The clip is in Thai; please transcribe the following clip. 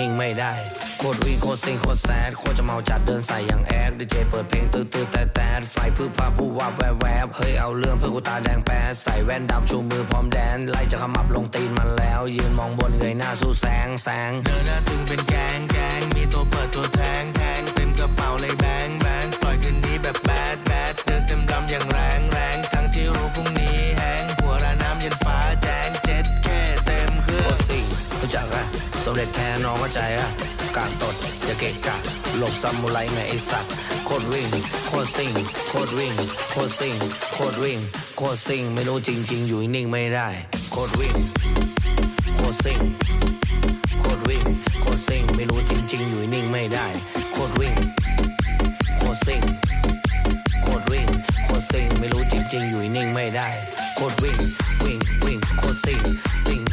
นิ่งไม่ได้โคตรวิ่งโคตรซิงโคตรแซดโคตรจะเมาจัดเดินใส่อย่างแอดดีเจเปิดเพลงตื้อตื้อแต่แต่ไฟพื้นผ้าผู้ว่าแวบแวบเฮ้ยเอาเรื่องเพื่อกูตาแดงแปดใส่แว่นดำชูมือพร้อมแดนไล่จะขมับลงตีนมันแล้ว ยืนมองบนเงยหน้าสู้แสงแสงเดินหน้าตึงเป็นแก รู้จักอะสมเด็จแท้น้องเข้าใจอะกาดตดอย่าเกะกะหลบซามูไรไงไอสัตว์โคตรวิ่ง โคตรซิงโคตรวิ่ง โคตรซิงโคตรวิ่ง โคตรซิงไม่รู้จริง ๆ อยู่นิ่งไม่ได้ โคตรวิ่ง โคตรซิงโคตรวิ่ง โคตรซิงไม่รู้จริง ๆ อยู่นิ่งไม่ได้ โคตรวิ่ง โคตรซิงโคตรวิ่ง โคตรซิงไม่รู้จริง ๆ อยู่นิ่งไม่ได้ โคดวิ่ง วิ่ง วิ่ง โคดซิงซิง